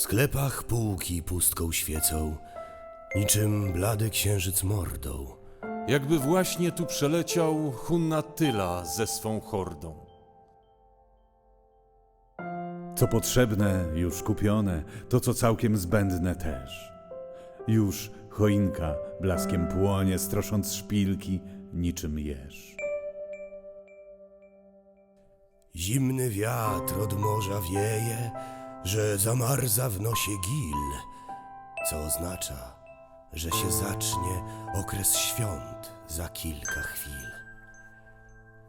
W sklepach półki pustką świecą, niczym blady księżyc mordą. Jakby właśnie tu przeleciał Hunnatyla ze swą hordą. Co potrzebne, już kupione, to co całkiem zbędne też. Już choinka blaskiem płonie, strosząc szpilki, niczym jeż. Zimny wiatr od morza wieje, że zamarza w nosie gil, co oznacza, że się zacznie okres świąt za kilka chwil.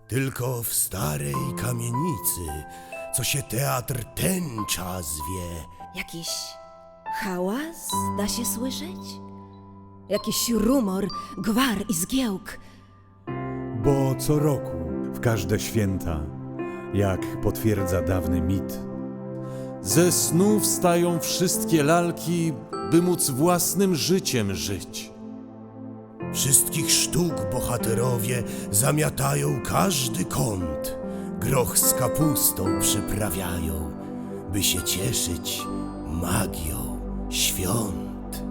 Tylko w starej kamienicy, co się teatr tęcza zwie, Jakiś hałas da się słyszeć? Jakiś rumor, gwar i zgiełk. Bo co roku, w każde święta, jak potwierdza dawny mit, Ze snu wstają wszystkie lalki, by móc własnym życiem żyć. Wszystkich sztuk bohaterowie zamiatają każdy kąt. Groch z kapustą przyprawiają, by się cieszyć magią świąt.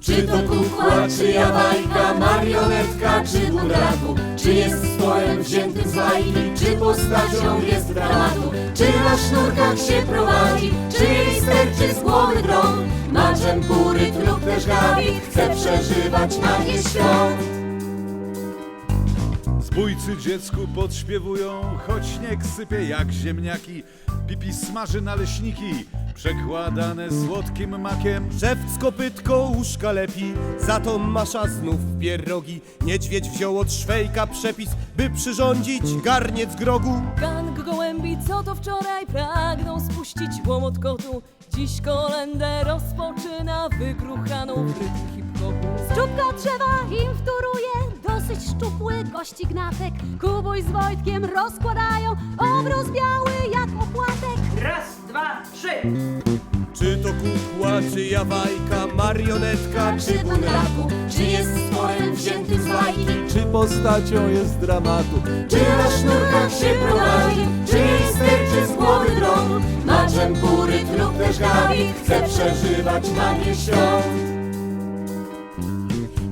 Czy to kukła, czy jawajka, marionetka, czy bunraku Czy jest stworem wziętym z bajki, czy postacią jest dramatu? Czy na sznurkach się prowadzi, czy jej sterczy z głowy dron? Maczem bury lub też gawik, chce przeżywać magię świąt. Zbójcy dziecku podśpiewują, choć śnieg sypie jak ziemniaki. Pipi smaży naleśniki, przekładane słodkim makiem. Szewc kopytko łóżka lepi, za to masza znów pierogi. Niedźwiedź wziął od szwejka przepis, by przyrządzić garniec grogu. Gang gołębi, co to wczoraj pragną spuścić łomot kotu. Dziś kolendę rozpoczyna wygruchaną w rytm hip-hopu. Z czubka drzewa im wtóruje dosyć szczupły gości gnatek. Kubuj z Wojtkiem rozkładają obrus biały. Czy to kukła, czy jawajka, marionetka, Czy bunraku, czy jest stworem wziętym z bajki czy postacią jest dramatu. Czy na sznurkach się prowadzi, czy jej sterczy z głowy dron Maczem bury lub też gawik, chce przeżywać magię świąt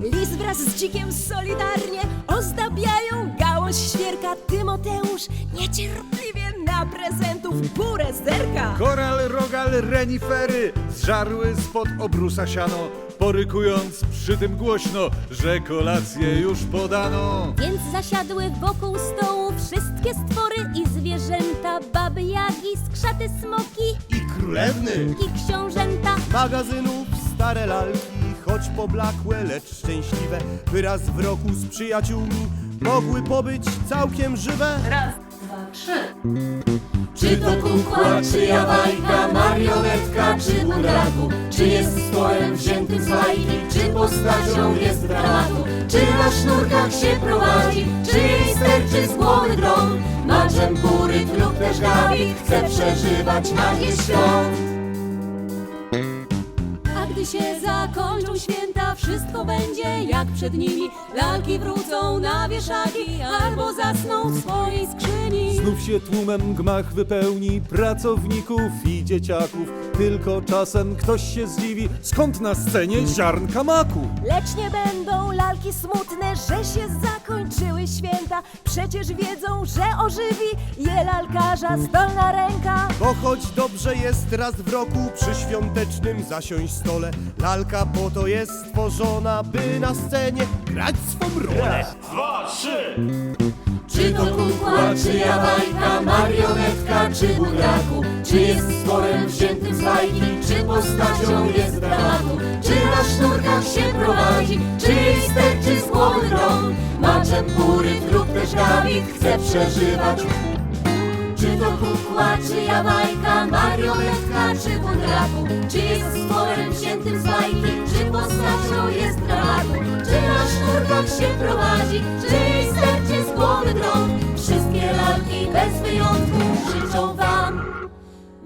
Lis wraz z dzikiem solidarnie ozdabiają gałąź świerka. Tymoteusz niecierpliwie na prezentów w górę zerka. Koral, rogal, renifery zżarły spod obrusa siano, porykując przy tym głośno, że kolację już podano. Więc zasiadły wokół stołu wszystkie stwory i zwierzęta. Baby jagi, skrzaty smoki I królewny i książęta. magazynów stare lalki, choć poblakłe, lecz szczęśliwe. Wyraz w roku z przyjaciółmi mogły pobyć całkiem żywe. Czy to kukła, czy jawajka, marionetka, czy bunraku Czy jest stworem wziętym z bajki, czy postacią jest dramatu? Czy na sznurkach się prowadzi, czy jej sterczy z głowy dron? Maczem bury lub też gawik, chce przeżywać magię świąt. A gdy się zakończą święta, wszystko będzie przed nimi. Lalki wrócą na wieszaki albo zasną w swojej skrzyni. Znów się tłumem gmach wypełni pracowników i dzieciaków. Tylko czasem ktoś się zdziwi, skąd na scenie ziarnka maku. Lecz nie będą lalki smutne, że się zakończyły święta. Przecież wiedzą, że ożywi je lalkarza zdolna ręka. Bo choć dobrze jest raz w roku przy świątecznym zasiąść stole, lalka po to jest stworzona, by na scenie grać swą rolę. Czy to kukła, czy jawajka, marionetka, czy bunraku Czy jest stworem wziętym z bajki, czy postacią jest dramatu? Czy na sznurkach się prowadzi, czy jej sterczy z głowy dron? Maczem bury lub też gawik, chce przeżywać czy to kukła, czy jawajka, marionetka, czy bunraku Czy jest stworem wziętym z bajki, czy postacią jest dramatu Czy na sznurkach się prowadzi, czy jej sterczy z głowy dron Wszystkie lalki bez wyjątku życzą wam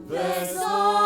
wesołych